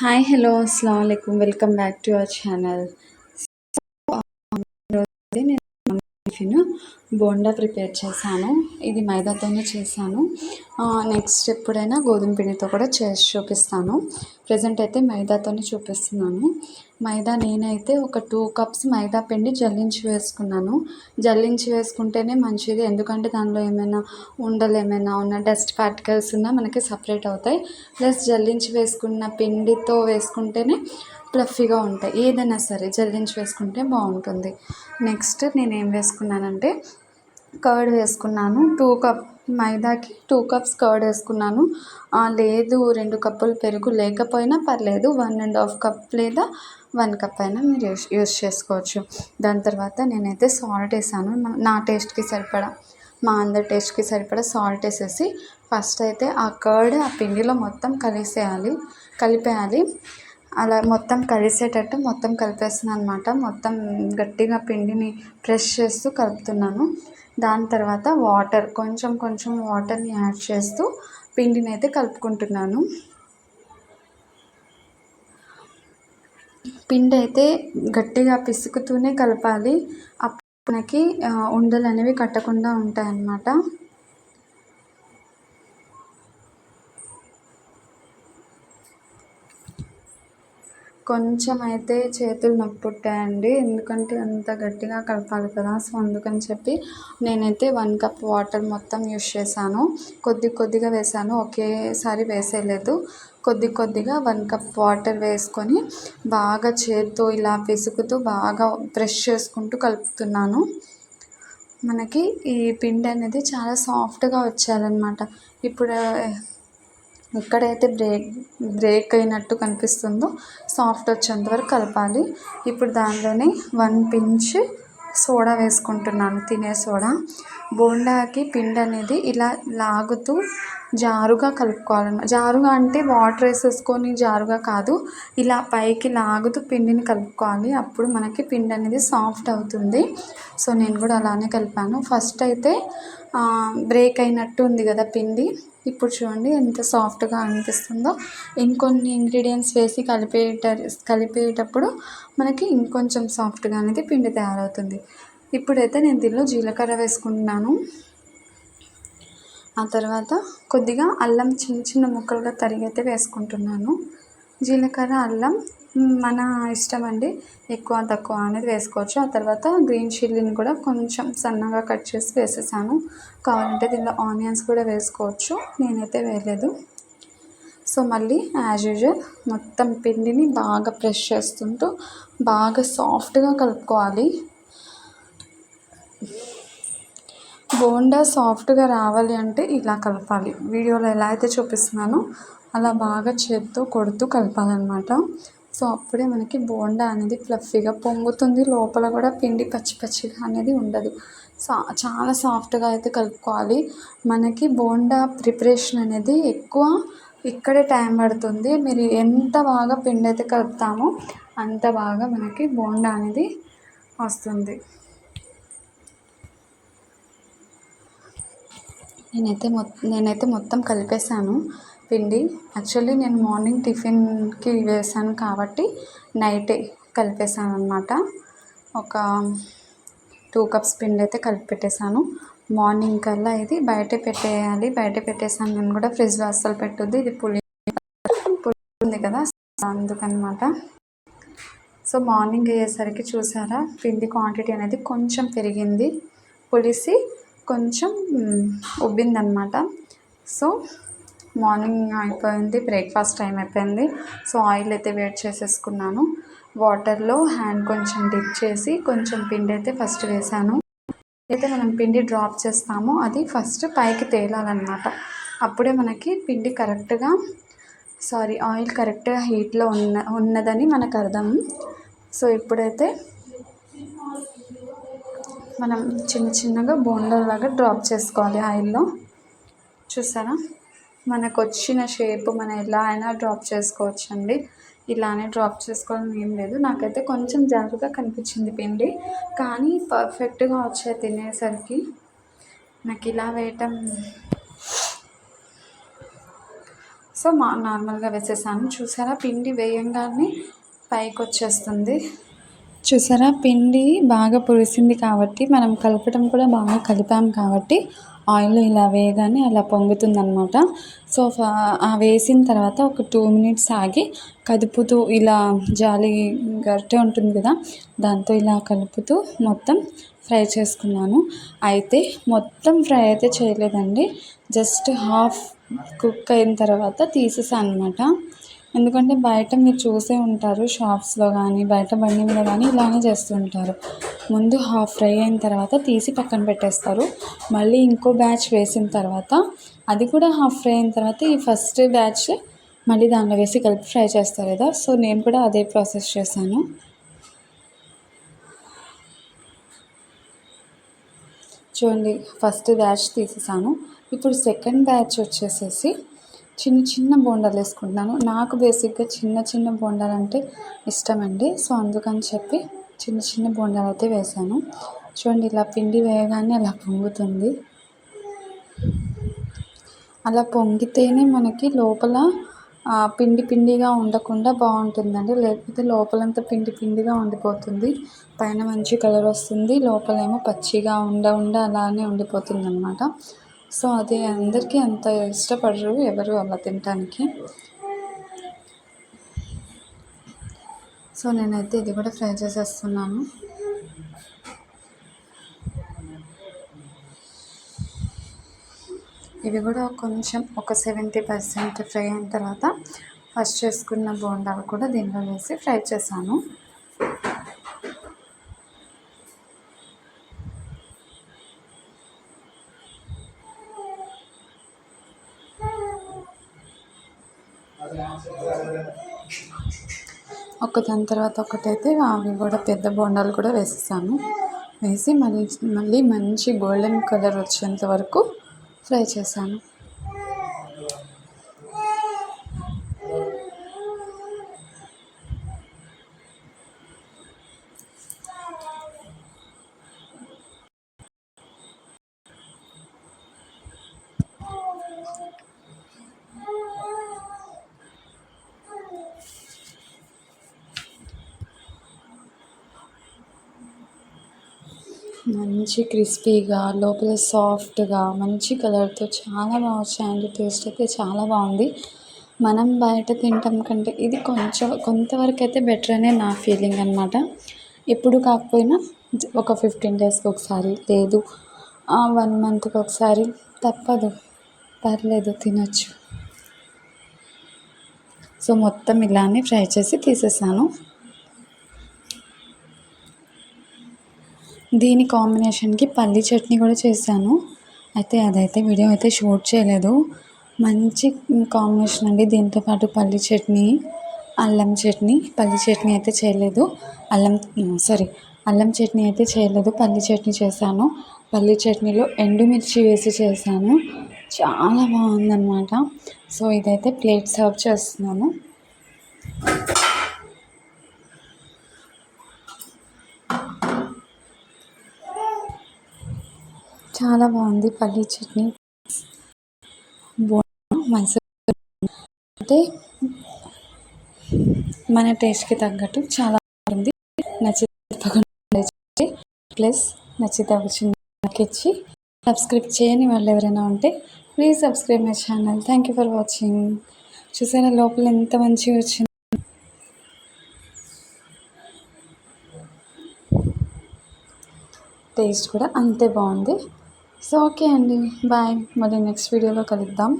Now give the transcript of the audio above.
Hi hello అస్సలం అయికం welcome back to our channel. నేను టిఫిన్ బోండా ప్రిపేర్ చేశాను. ఇది మైదాతోనే చేశాను. నెక్స్ట్ ఎప్పుడైనా గోధుమ పిండితో కూడా చేసి చూపిస్తాను. ప్రజెంట్ అయితే మైదాతోనే చూపిస్తున్నాను. మైదా నేనైతే ఒక టూ కప్స్ మైదా పిండి జల్లించి వేసుకున్నాను. జల్లించి వేసుకుంటేనే మంచిది. ఎందుకంటే దానిలో ఏమైనా ఉండలు ఏమైనా ఉన్న డస్ట్ పార్టికల్స్ ఉన్నా మనకి సపరేట్ అవుతాయి. ప్లస్ జల్లించి వేసుకున్న పిండితో వేసుకుంటేనే ఫ్లఫీగా ఉంటాయి. ఏదైనా సరే జల్లించి వేసుకుంటే బాగుంటుంది. నెక్స్ట్ నేను ఏం వేసుకున్నానంటే కర్డ్ వేసుకున్నాను. టూ కప్ మైదాకి టూ కప్స్ కర్డ్ వేసుకున్నాను. లేదు రెండు కప్పులు పెరుగు లేకపోయినా పర్లేదు. వన్ అండ్ హాఫ్ కప్ లేదా వన్ కప్ అయినా మీరు యూస్ చేసుకోవచ్చు. దాని తర్వాత నేనైతే సాల్ట్ వేసాను. నా టేస్ట్కి సరిపడా మా అందరి టేస్ట్కి సరిపడా సాల్ట్ వేసేసి ఫస్ట్ అయితే ఆ కర్డ్ ఆ పిండిలో మొత్తం కలిసేయాలి కలిపేయాలి. అలా మొత్తం కలిసేటట్టు మొత్తం కలిపేస్తున్నాను అనమాట మొత్తం గట్టిగా పిండిని ప్రెస్ చేస్తూ కలుపుతున్నాను. దాని తర్వాత వాటర్ కొంచెం కొంచెం వాటర్ని యాడ్ చేస్తూ పిండిని అయితే కలుపుకుంటున్నాను. పిండి అయితే గట్టిగా పిసుకుతూనే కలపాలి. అప్పుడు మనకి ఉండలు అనేవి కట్టకుండా ఉంటాయి అన్నమాట కొంచెం అయితే చేతులు నొప్పి పుట్టాయండి ఎందుకంటే అంత గట్టిగా కలపాలి కదా. సో అందుకని చెప్పి నేనైతే వన్ కప్ వాటర్ మొత్తం యూస్ చేశాను. కొద్ది కొద్దిగా వేసాను ఒకేసారి వేసేయలేదు. కొద్ది కొద్దిగా వన్ కప్ వాటర్ వేసుకొని బాగా చేత్తో ఇలా పిసుకుతూ బాగా బ్రష్ చేసుకుంటూ కలుపుతున్నాను. మనకి ఈ పిండి అనేది చాలా సాఫ్ట్గా వచ్చేయాలన్నమాట. ఇప్పుడు ఎక్కడైతే బ్రేక్ బ్రేక్ అయినట్టు కనిపిస్తుందో సాఫ్ట్ వచ్చేంత వరకు కలపాలి. ఇప్పుడు దానిలోనే వన్ పించ్ సోడా వేసుకుంటున్నాను తినే సోడా. బోండాకి పిండి అనేది ఇలా లాగుతూ జారుగా కలుపుకోవాలి జారుగా అంటే వాటర్ వేసేసుకొని జారుగా కాదు ఇలా పైకి లాగుతూ పిండిని కలుపుకోవాలి. అప్పుడు మనకి పిండి అనేది సాఫ్ట్ అవుతుంది. సో నేను కూడా అలానే కలిపాను. ఫస్ట్ అయితే బ్రేక్ అయినట్టు ఉంది కదా పిండి. ఇప్పుడు చూడండి ఎంత సాఫ్ట్గా అనిపిస్తుందో. ఇంకొన్ని ఇంగ్రీడియంట్స్ వేసి కలిపేట కలిపేటప్పుడు మనకి ఇంకొంచెం సాఫ్ట్గా అనేది పిండి తయారవుతుంది. ఇప్పుడైతే నేను దీనిలో జీలకర్ర వేసుకుంటున్నాను. ఆ తర్వాత కొద్దిగా అల్లం చిన్న చిన్న ముక్కలుగా తరిగైతే వేసుకుంటున్నాను. జీలకర్ర అల్లం మన ఇష్టం అండి. ఎక్కువ తక్కువ అనేది వేసుకోవచ్చు. ఆ తర్వాత గ్రీన్ చిల్లీని కూడా కొంచెం సన్నగా కట్ చేసి వేసేసాను. కావాలంటే దీనిలో ఆనియన్స్ కూడా వేసుకోవచ్చు. నేనైతే వేయలేదు. సో మళ్ళీ యాజ్ యూజువల్ మొత్తం పిండిని బాగా ప్రెష్ చేస్తుంటూ బాగా సాఫ్ట్గా కలుపుకోవాలి. బోండా సాఫ్ట్గా రావాలి అంటే ఇలా కలపాలి. వీడియోలో ఎలా అయితే చూపిస్తున్నానో అలా బాగా చేత్తో కొడుతూ కలపాలన్నమాట. సో అప్పుడే మనకి బోండా అనేది ఫ్లఫీగా పొంగుతుంది. లోపల కూడా పిండి పచ్చి పచ్చిగా అనేది ఉండదు. సా చాలా సాఫ్ట్గా అయితే కలుపుకోవాలి. మనకి బోండా ప్రిపరేషన్ అనేది ఎక్కువ ఇక్కడే టైం పడుతుంది. మీరు ఎంత బాగా పిండి అయితే కలుపుతామో అంత బాగా మనకి బోండా అనేది వస్తుంది. నేనైతే మొత్తం నేనైతే మొత్తం కలిపేసాను పిండి. యాక్చువల్లీ నేను మార్నింగ్ టిఫిన్కి వేసాను కాబట్టి నైటే కలిపేసాను అనమాట ఒక టూ కప్స్ పిండి అయితే కలిపి పెట్టేశాను. మార్నింగ్ కల్లా ఇది బయట పెట్టేయాలి. బయట పెట్టేసాను నేను కూడా. ఫ్రిడ్జ్లో అస్సలు పెట్టుద్ది. ఇది పులి పులి ఉంది కదా. అందుకనమాట సో మార్నింగ్ అయ్యేసరికి చూసారా? పిండి క్వాంటిటీ అనేది కొంచెం పెరిగింది. పులిసి కొంచెం ఉబ్బిందనమాట సో మార్నింగ్ అయిపోయింది బ్రేక్ఫాస్ట్ టైం అయిపోయింది. సో ఆయిల్ అయితే వేడి చేసేసుకున్నాను. వాటర్లో హ్యాండ్ కొంచెం డిప్ చేసి కొంచెం పిండి అయితే ఫస్ట్ వేసాను. అయితే మనం పిండి డ్రాప్ చేస్తామో అది ఫస్ట్ పైకి తేలాలన్నమాట. అప్పుడే మనకి పిండి కరెక్ట్గా సారీ ఆయిల్ కరెక్ట్గా హీట్లో ఉన్న ఉన్నదని మనకు అర్థం. సో ఇప్పుడైతే మనం చిన్న చిన్నగా బోండాలాగా డ్రాప్ చేసుకోవాలి ఆయిల్లో. చూసారా? మనకు వచ్చిన షేప్ మనం ఎలా అయినా డ్రాప్ చేసుకోవచ్చు అండి ఇలానే డ్రాప్ చేసుకోవాలని ఏం లేదు. నాకైతే కొంచెం జాగ్రత్తగా కనిపించింది పిండి. కానీ పర్ఫెక్ట్గా వచ్చే తినేసరికి నాకు ఇలా వేయటం సో మా నార్మల్గా వేసేసాను. చూసారా? పిండి వేయంగానే పైకి వచ్చేస్తుంది చూసారా? పిండి బాగా పులిసింది కాబట్టి మనం కలపడం కూడా బాగా కలిపాం కాబట్టి ఆయిల్ ఇలా వేయగానే అలా పొంగుతుంది అనమాట సో ఆ వేసిన తర్వాత ఒక టూ మినిట్స్ ఆగి కదుపుతూ ఇలా జాలి గరిటె ఉంటుంది కదా దాంతో ఇలా కలుపుతూ మొత్తం ఫ్రై చేసుకున్నాను. అయితే మొత్తం ఫ్రై అయితే చేయలేదండి జస్ట్ హాఫ్ కుక్ అయిన తర్వాత తీసేసాను అనమాట ఎందుకంటే బయట మీరు చూసే ఉంటారు షాప్స్లో కానీ బయట బండి మీద కానీ ఇలానే చేస్తుంటారు ముందు హాఫ్ ఫ్రై అయిన తర్వాత తీసి పక్కన పెట్టేస్తారు. మళ్ళీ ఇంకో బ్యాచ్ వేసిన తర్వాత అది కూడా హాఫ్ ఫ్రై అయిన తర్వాత ఈ ఫస్ట్ బ్యాచ్ మళ్ళీ దాంట్లో వేసి కలిపి ఫ్రై చేస్తారు కదా. సో నేను కూడా అదే ప్రాసెస్ చేశాను. చూడండి ఫస్ట్ బ్యాచ్ తీసేసాను. ఇప్పుడు సెకండ్ బ్యాచ్ వచ్చేసేసి చిన్న చిన్న బోండాలు వేసుకుంటున్నాను. నాకు బేసిక్గా చిన్న చిన్న బోండాలు అంటే ఇష్టం అండి సో అందుకని చెప్పి చిన్న చిన్న బోండాలు అయితే వేసాను చూడండి ఇలా పిండి వేయగానే అలా పొంగుతుంది. అలా పొంగితేనే మనకి లోపల పిండి పిండిగా ఉండకుండా బాగుంటుందండి. లేకపోతే లోపలంతా పిండి పిండిగా ఉండిపోతుంది. పైన మంచి కలర్ వస్తుంది. లోపలేమో పచ్చిగా ఉండ ఉండ అలానే ఉండిపోతుంది అనమాట సో అది అందరికీ అంత ఇష్టపడరు ఎవరు అలా తినటానికి. సో నేనైతే ఇది కూడా ఫ్రై చేసేస్తున్నాను. ఇవి కూడా కొంచెం ఒక సెవెంటీ పర్సెంట్ ఫ్రై అయిన తర్వాత ఫస్ట్ చేసుకున్న బోండాలు కూడా దీనిలో వేసి ఫ్రై చేశాను. ఒక దాని తర్వాత ఒకటైతే అవి కూడా పెద్ద బోండాలు కూడా వేసేసాను. వేసి మళ్ళీ మళ్ళీ మంచి గోల్డెన్ కలర్ వచ్చేంత వరకు ఫ్రై చేశాను. మంచి క్రిస్పీగా లోపల సాఫ్ట్గా మంచి కలర్తో చాలా బాగా వచ్చాయండి టేస్ట్ అయితే చాలా బాగుంది. మనం బయట తినటం కంటే ఇది కొంచెం కొంతవరకు అయితే బెటర్ అనే నా ఫీలింగ్ అనమాట ఎప్పుడు కాకపోయినా ఒక ఫిఫ్టీన్ డేస్కి ఒకసారి లేదు వన్ మంత్కి ఒకసారి తప్పదు. పర్లేదు తినచ్చు. సో మొత్తం ఇలానే ఫ్రై చేసి తీసేసాను. దీని కాంబినేషన్కి పల్లీ చట్నీ కూడా చేశాను. అయితే అదైతే వీడియో అయితే షూట్ చేయలేదు. మంచి కాంబినేషన్ అండి దీంతో పాటు చట్నీ అల్లం చట్నీ. పల్లి చట్నీ అయితే చేయలేదు. అల్లం సారీ అల్లం చట్నీ అయితే చేయలేదు. పల్లి చట్నీ చేశాను. పల్లి చట్నీలో ఎండుమిర్చి వేసి చేశాను. చాలా బాగుందన్నమాట. సో ఇదైతే ప్లేట్ సర్వ్ చేస్తున్నాను. చాలా బాగుంది పల్లీ చట్నీ. అంటే మన టేస్ట్కి తగ్గట్టు చాలా బాగుంది. నచ్చితే ప్లస్ నచ్చితే ఒక చిన్న ఇచ్చి సబ్స్క్రైబ్ చేయని వాళ్ళు ఎవరైనా ఉంటే please subscribe my channel. Thank you for watching. చూసారా లోపల ఎంత మంచిగా వచ్చింది? టేస్ట్ కూడా అంతే బాగుంది. సో ఓకే అండి బాయ్. మరి నెక్స్ట్ వీడియోలో కలుద్దాం.